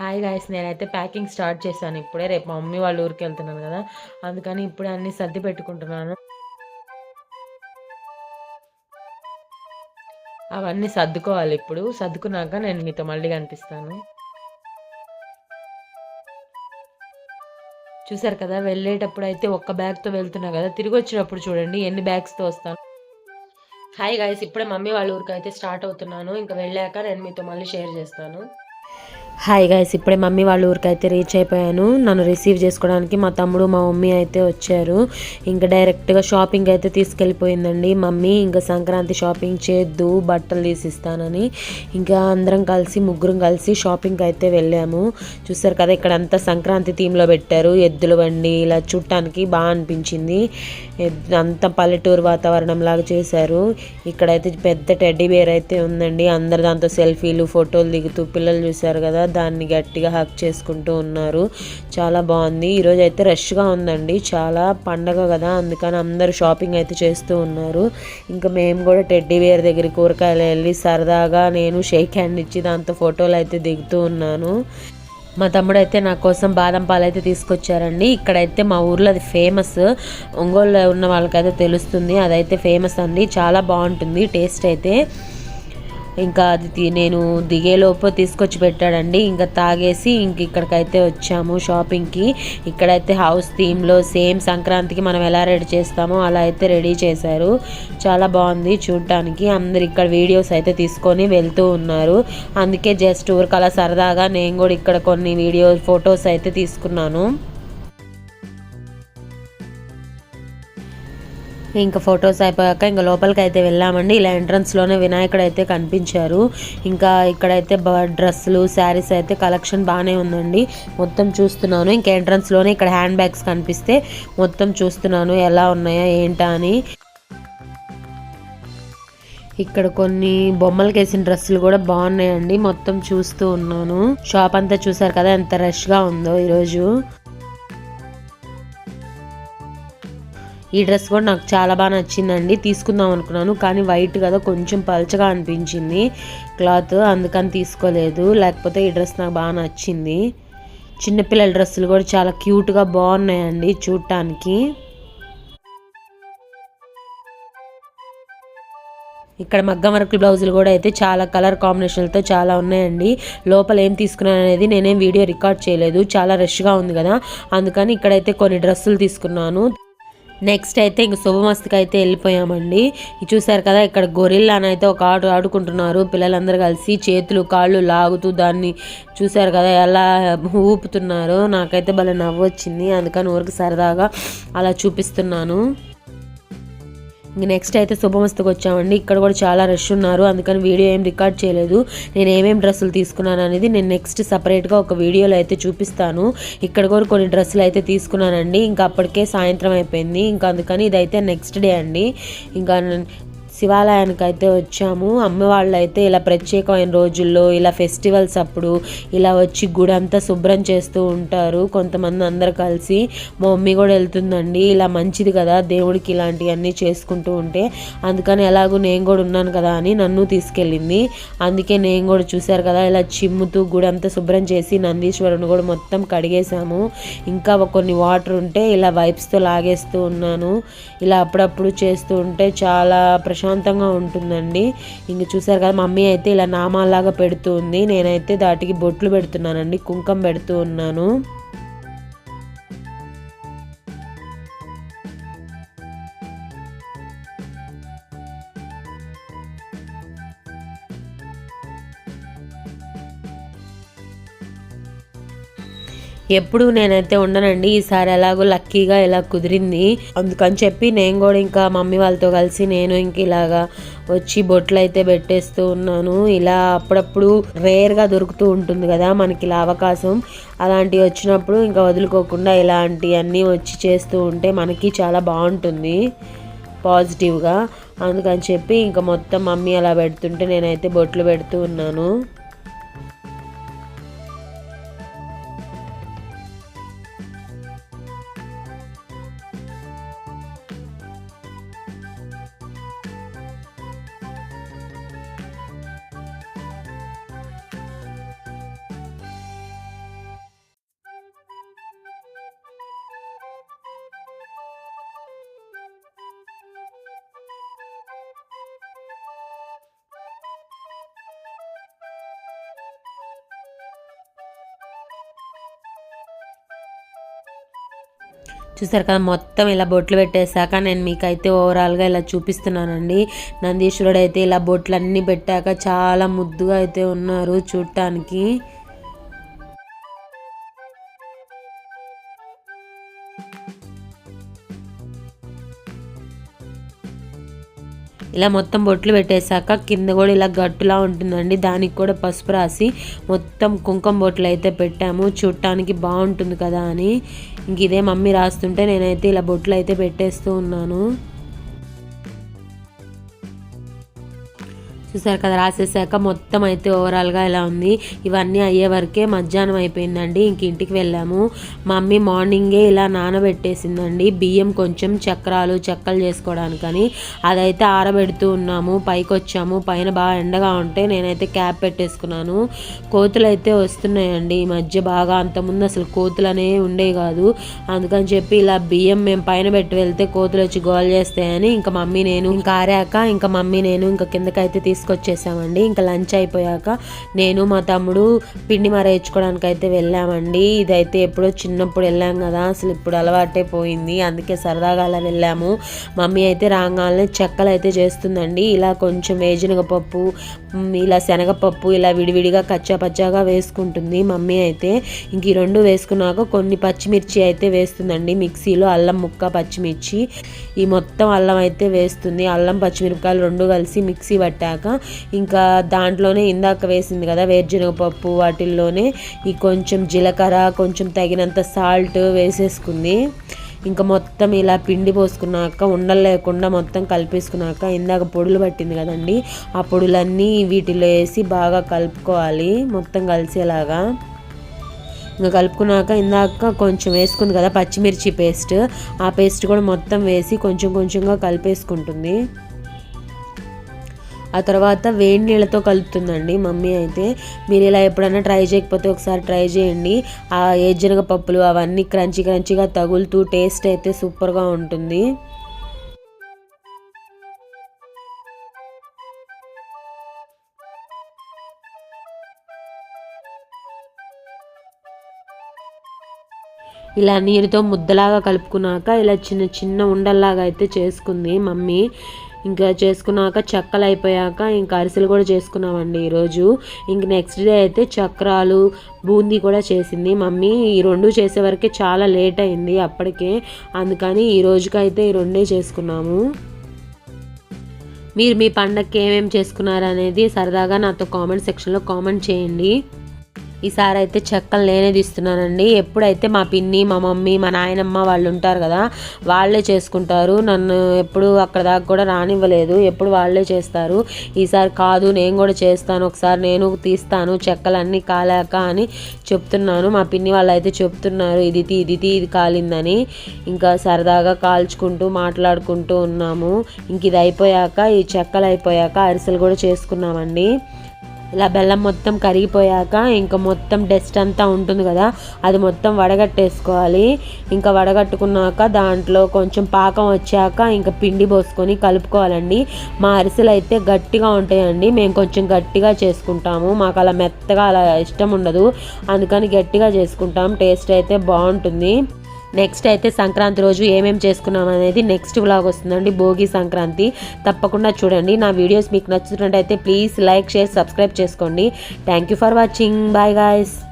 Hi guys నేనైతే packing start చేశాను. ఇప్పుడే రేపు మా మమ్మీ వాళ్ళ ఊరికి వెళ్తున్నాను కదా. అందుకని ఇప్పుడే అన్ని సర్ది పెట్టుకుంటున్నాను. అవన్నీ సర్దుకోవాలి ఇప్పుడు. సర్దుకున్నాక నేను మీతో మళ్ళీ కనిపిస్తాను. చూసారు కదా వెళ్ళేటప్పుడు అయితే ఒక్క బ్యాగ్తో వెళ్తున్నా కదా. తిరిగి వచ్చినప్పుడు చూడండి ఎన్ని బ్యాగ్స్తో వస్తాను. హాయ్ గాయస్ ఇప్పుడే మమ్మీ వాళ్ళ ఊరికి అయితే స్టార్ట్ అవుతున్నాను. ఇంకా వెళ్ళాక నేను మీతో మళ్ళీ షేర్ చేస్తాను. హాయ్ గైస్ ఇప్పుడే మమ్మీ వాళ్ళ ఊరికి అయితే రీచ్ అయిపోయాను. నన్ను రిసీవ్ చేసుకోవడానికి మా తమ్ముడు మా మమ్మీ అయితే వచ్చారు. ఇంకా డైరెక్ట్గా షాపింగ్ అయితే తీసుకెళ్ళిపోయిందండి. మమ్మీ ఇంకా సంక్రాంతి షాపింగ్ చేద్దు బట్టలు తీసిస్తానని. ఇంకా అందరం కలిసి ముగ్గురం కలిసి షాపింగ్ అయితే వెళ్ళాము. చూసారు కదా ఇక్కడ అంతా సంక్రాంతి థీమ్లో పెట్టారు. ఎద్దుల బండి ఇలా చుట్టానికి బాగా అనిపించింది. అంత పల్లెటూరు వాతావరణం లాగా చేశారు. ఇక్కడైతే పెద్ద టెడ్డీ బేర్ అయితే ఉందండి. అందరు దాంతో సెల్ఫీలు ఫోటోలు దిగుతూ పిల్లలు చూశారు కదా. దాన్ని గట్టిగా హక్ చేసుకుంటూ ఉన్నారు. చాలా బాగుంది. ఈరోజు అయితే రష్గా ఉందండి. చాలా పండగ కదా అందుకని అందరూ షాపింగ్ అయితే చేస్తూ ఉన్నారు. ఇంకా మేము కూడా టెడ్డీ వేర్ దగ్గర కూరగాయలు వెళ్ళి సరదాగా నేను షేక్ హ్యాండ్ ఇచ్చి దాంతో ఫోటోలు అయితే దిగుతూ ఉన్నాను. మా తమ్ముడు అయితే నా కోసం బాదం పాలు అయితే తీసుకొచ్చారండి. ఇక్కడైతే మా ఊర్లో అది ఫేమస్. ఒంగోలులో ఉన్న వాళ్ళకైతే తెలుస్తుంది. అదైతే ఫేమస్ అండి. చాలా బాగుంటుంది టేస్ట్ అయితే. ఇంకా అది నేను దిగేలోపు తీసుకొచ్చి పెట్టాడండి. ఇంకా తాగేసి ఇంక ఇక్కడికైతే వచ్చాము షాపింగ్కి. ఇక్కడైతే హౌస్ థీమ్లో సేమ్ సంక్రాంతికి మనం ఎలా రెడీ చేస్తామో అలా అయితే రెడీ చేశారు. చాలా బాగుంది చూడటానికి అందరు ఇక్కడ వీడియోస్ అయితే తీసుకొని వెళ్తూ ఉన్నారు. అందుకే జస్ట్ ఊరికి అలా సరదాగా నేను కూడా ఇక్కడ కొన్ని వీడియో ఫొటోస్ అయితే తీసుకున్నాను. ఇంకా ఫొటోస్ అయిపోయాక ఇంకా లోపలికి అయితే వెళ్ళామండి. ఇలా ఎంట్రన్స్లోనే వినాయకుడు అయితే కనిపించారు. ఇంకా ఇక్కడైతే డ్రెస్సులు శారీస్ అయితే కలెక్షన్ బాగానే ఉందండి. మొత్తం చూస్తున్నాను. ఇంకా ఎంట్రన్స్లోనే ఇక్కడ హ్యాండ్ బ్యాగ్స్ కనిపిస్తే మొత్తం చూస్తున్నాను. ఎలా ఉన్నాయా ఏంటా అని. ఇక్కడ కొన్ని బొమ్మలకి వేసిన డ్రెస్సులు కూడా బాగున్నాయండి. మొత్తం చూస్తూ ఉన్నాను. షాప్ అంతా చూసారు కదా ఎంత రష్గా ఉందో ఈరోజు. ఈ డ్రెస్ కూడా నాకు చాలా బాగా నచ్చిందండి. తీసుకుందాం అనుకున్నాను. కానీ వైట్ కదా కొంచెం పల్చగా అనిపించింది క్లాత్. అందుకని తీసుకోలేదు. లేకపోతే ఈ డ్రెస్ నాకు బాగా నచ్చింది. చిన్నపిల్లల డ్రెస్సులు కూడా చాలా క్యూట్గా బాగున్నాయండి చూడటానికి ఇక్కడ మగ్గం వర్క్ బ్లౌజులు కూడా అయితే చాలా కలర్ కాంబినేషన్లతో చాలా ఉన్నాయండి. లోపల ఏం తీసుకున్నాను అనేది నేనేం వీడియో రికార్డ్ చేయలేదు. చాలా రష్గా ఉంది కదా. అందుకని ఇక్కడైతే కొన్ని డ్రెస్సులు తీసుకున్నాను. నెక్స్ట్ అయితే ఇంక శుభమస్తుకి అయితే వెళ్ళిపోయామండి. చూసారు కదా ఇక్కడ గొరిల్లానైతే ఒక ఆట ఆడుకుంటున్నారు. పిల్లలందరూ కలిసి చేతులు కాళ్ళు లాగుతూ దాన్ని చూసారు కదా ఎలా ఊపుతున్నారు. నాకైతే భలే నవ్వు వచ్చింది అందుకని ఊరికి సరదాగా అలా చూపిస్తున్నాను. నెక్స్ట్ అయితే శుభమస్తుకు వచ్చామండి ఇక్కడ కూడా చాలా రష్ ఉన్నారు. అందుకని వీడియో ఏం రికార్డ్ చేయలేదు. నేను ఏమేమి డ్రెస్సులు తీసుకున్నాను అనేది నేను నెక్స్ట్ సపరేట్గా ఒక వీడియోలో అయితే చూపిస్తాను. ఇక్కడ కూడా కొన్ని డ్రెస్సులు అయితే తీసుకున్నానండి. ఇంకా అప్పటికే సాయంత్రం అయిపోయింది. ఇంకా అందుకని ఇదైతే నెక్స్ట్ డే అండి. ఇంకా శివాలయానికి అయితే వచ్చాము. అమ్మవాళ్ళు అయితే ఇలా ప్రత్యేకమైన రోజుల్లో ఇలా ఫెస్టివల్స్ అప్పుడు ఇలా వచ్చి గుడి అంతా శుభ్రం చేస్తూ ఉంటారు. కొంతమంది అందరు కలిసి మా మమ్మీ కూడా వెళ్తుందండి ఇలా మంచిది కదా దేవుడికి ఇలాంటివన్నీ చేసుకుంటూ ఉంటే. అందుకని ఎలాగో నేను కూడా ఉన్నాను కదా అని నన్ను తీసుకెళ్ళింది. అందుకే నేను కూడా చూశారు కదా ఇలా చిమ్ముతూ గుడి అంతా శుభ్రం చేసి నందీశ్వరుని కూడా మొత్తం కడిగేశాము. ఇంకా కొన్ని వాటర్ ఉంటే ఇలా వైప్స్తో లాగేస్తూ ఉన్నాను. ఇలా అప్పుడప్పుడు చేస్తూ ఉంటే చాలా ప్రశాంత ప్రశాంతంగా ఉంటుందండి. ఇంక చూసారు కదా మమ్మీ అయితే ఇలా నామాలాగా పెడుతుంది నేనైతే దాటికి బొట్లు పెడుతున్నానండి కుంకం పెడుతూ ఉన్నాను. ఎప్పుడు నేనైతే ఉండనండి ఈసారి ఎలాగో లక్కీగా ఇలా కుదిరింది. అందుకని చెప్పి నేను కూడా ఇంకా మమ్మీ వాళ్ళతో కలిసి నేను ఇంక ఇలాగా వచ్చి బొట్లు అయితే పెట్టేస్తూ ఉన్నాను. ఇలా అప్పుడప్పుడు రేర్గా దొరుకుతూ ఉంటుంది కదా మనకి ఇలా అవకాశం. అలాంటివి వచ్చినప్పుడు ఇంకా వదులుకోకుండా ఇలాంటివన్నీ వచ్చి చేస్తూ ఉంటే మనకి చాలా బాగుంటుంది పాజిటివ్గా. అందుకని చెప్పి ఇంకా మొత్తం మమ్మీ అలా పెడుతుంటే నేనైతే బొట్లు పెడుతూ ఉన్నాను. చూసారు కదా మొత్తం ఇలా బొట్లు పెట్టేశాక నేను మీకైతే ఓవరాల్గా ఇలా చూపిస్తున్నానండి. నందీశ్వరుడు అయితే ఇలా బొట్లు అన్నీ పెట్టాక చాలా ముద్దుగా అయితే ఉన్నారు చూడటానికి ఇలా మొత్తం బొట్లు పెట్టేశాక కింద కూడా ఇలా గట్టులా ఉంటుందండి. దానికి కూడా పసుపు రాసి మొత్తం కుంకుమ బొట్లు అయితే పెట్టాము. చూడటానికి బాగుంటుంది కదా అని. ఇంక ఇదే మమ్మీ రాస్తుంటే నేనైతే ఇలా బొట్లు అయితే పెట్టేస్తూ ఉన్నాను. చూసారు కదా రాసేసాక మొత్తం అయితే ఓవరాల్గా ఇలా ఉంది. ఇవన్నీ అయ్యే వరకే మధ్యాహ్నం అయిపోయిందండి. ఇంక ఇంటికి వెళ్ళాము. మమ్మీ మార్నింగే ఇలా నానబెట్టేసిందండి. బియ్యం కొంచెం చక్రాలు చెక్కలు చేసుకోవడానికని. అదైతే ఆరబెడుతూ ఉన్నాము. పైకి వచ్చాము పైన బాగా ఎండగా ఉంటే నేనైతే క్యాప్ పెట్టేసుకున్నాను. కోతులు అయితే వస్తున్నాయండి. ఈ మధ్య బాగా అంతకుముందు అసలు కోతులు అనేవి ఉండేవి కాదు. అందుకని చెప్పి ఇలా బియ్యం మేము పైన పెట్టి వెళ్తే కోతులు వచ్చి గోల్ చేస్తాయని ఇంకా మమ్మీ నేను ఇంకా ఆరాక ఇంకా మమ్మీ నేను ఇంకా కిందకైతే తీసుకు తీసుకొచ్చేసామండి. ఇంకా లంచ్ అయిపోయాక నేను మా తమ్ముడు పిండి మరేయించుకోవడానికి అయితే వెళ్ళామండి. ఇదైతే ఎప్పుడో చిన్నప్పుడు వెళ్ళాం కదా అసలు ఇప్పుడు అలవాటే పోయింది. అందుకే సరదాగా అలా వెళ్ళాము. మమ్మీ అయితే రాగానే చెక్కలు అయితే చేస్తుందండి. ఇలా కొంచెం వేజినగపప్పు ఇలా శనగపప్పు ఇలా విడివిడిగా కచ్చా పచ్చాగా వేసుకుంటుంది మమ్మీ అయితే. ఇంక ఈ రెండు వేసుకున్నాక కొన్ని పచ్చిమిర్చి అయితే వేస్తుందండి. మిక్సీలో అల్లం ముక్క పచ్చిమిర్చి. ఈ మొత్తం అల్లం అయితే వేస్తుంది. అల్లం పచ్చిమిరపకాయలు రెండు కలిసి మిక్సీ పట్టాక ఇంకా దాంట్లోనే ఇందాక వేసింది కదా వేరుశనగపప్పు వాటిల్లోనే ఈ కొంచెం జీలకర్ర కొంచెం తగినంత సాల్ట్ వేసేసుకుంది. ఇంకా మొత్తం ఇలా పిండి పోసుకున్నాక ఉండలు లేకుండా మొత్తం కలిపేసుకున్నాక ఇందాక పొడులు పట్టింది కదండి ఆ పొడులన్నీ వీటిలో వేసి బాగా కలుపుకోవాలి మొత్తం కలిసేలాగా. ఇంకా కలుపుకున్నాక ఇందాక కొంచెం వేసుకుంది కదా పచ్చిమిర్చి పేస్ట్ ఆ పేస్ట్ కూడా మొత్తం వేసి కొంచెం కొంచెంగా కలిపేసుకుంటుంది. ఆ తర్వాత వేడి నీళ్ళతో కలుపుతుందండి మమ్మీ అయితే. మీరు ఇలా ఎప్పుడైనా ట్రై చేయకపోతే ఒకసారి ట్రై చేయండి. ఆ ఏజనగ పప్పులు అవన్నీ క్రంచీ క్రంచీగా తగులుతూ టేస్ట్ అయితే సూపర్గా ఉంటుంది. ఇలా నీరుతో ముద్దలాగా కలుపుకున్నాక ఇలా చిన్న చిన్న ఉండల్లాగా అయితే చేసుకుంది మమ్మీ. ఇంకా చేసుకున్నాక చక్కలు అయిపోయాక ఇంకా అరిసెలు కూడా చేసుకున్నామండి ఈరోజు. ఇంక నెక్స్ట్ డే అయితే చక్రాలు బూందీ కూడా చేసింది. మమ్మీ ఈ రెండు చేసే వరకే చాలా లేట్ అయింది అప్పటికే. అందుకని ఈ రోజుకైతే ఈ రెండే చేసుకున్నాము. మీరు మీ పండగకి ఏమేమి చేసుకున్నారనేది సరదాగా నాతో కామెంట్ సెక్షన్లో కామెంట్ చేయండి. ఈసారి అయితే చెక్కలు నేనే తీస్తున్నానండి. ఎప్పుడైతే మా పిన్ని మా మమ్మీ మా నాయనమ్మ వాళ్ళు ఉంటారు కదా వాళ్ళే చేసుకుంటారు. నన్ను ఎప్పుడు అక్కడ దాకా కూడా రానివ్వలేదు. ఎప్పుడు వాళ్ళే చేస్తారు. ఈసారి కాదు నేను కూడా చేస్తాను. ఒకసారి నేను తీస్తాను. చెక్కలన్నీ కాలాక అని చెప్తున్నాను. మా పిన్ని వాళ్ళు అయితే చెప్తున్నారు ఇది తీ ఇది తీ ఇది కాలిందని. ఇంకా సరదాగా కాల్చుకుంటూ మాట్లాడుకుంటూ ఉన్నాము. ఇంక ఇది అయిపోయాక ఈ చెక్కలు అయిపోయాక అరిసెలు కూడా చేసుకున్నామండి. ఇలా బెల్లం మొత్తం కరిగిపోయాక ఇంకా మొత్తం డస్ట్ అంతా ఉంటుంది కదా అది మొత్తం వడగట్టేసుకోవాలి. ఇంకా వడగట్టుకున్నాక దాంట్లో కొంచెం పాకం వచ్చాక ఇంకా పిండి పోసుకొని కలుపుకోవాలండి. మా అరిసెలు అయితే గట్టిగా ఉంటాయండి మేము కొంచెం గట్టిగా చేసుకుంటాము. మాకు అలా మెత్తగా అలా ఇష్టం ఉండదు అందుకని గట్టిగా చేసుకుంటాం. టేస్ట్ అయితే బాగుంటుంది. నెక్స్ట్ అయితే సంక్రాంతి రోజు ఏమేమి చేసుకున్నాం అనేది నెక్స్ట్ వ్లాగ్ వస్తుందండి భోగి సంక్రాంతి. తప్పకుండా చూడండి. నా వీడియోస్ మీకు నచ్చుతున్నట్టయితే ప్లీజ్ లైక్ షేర్ సబ్స్క్రైబ్ చేసుకోండి. Thank you for watching bye guys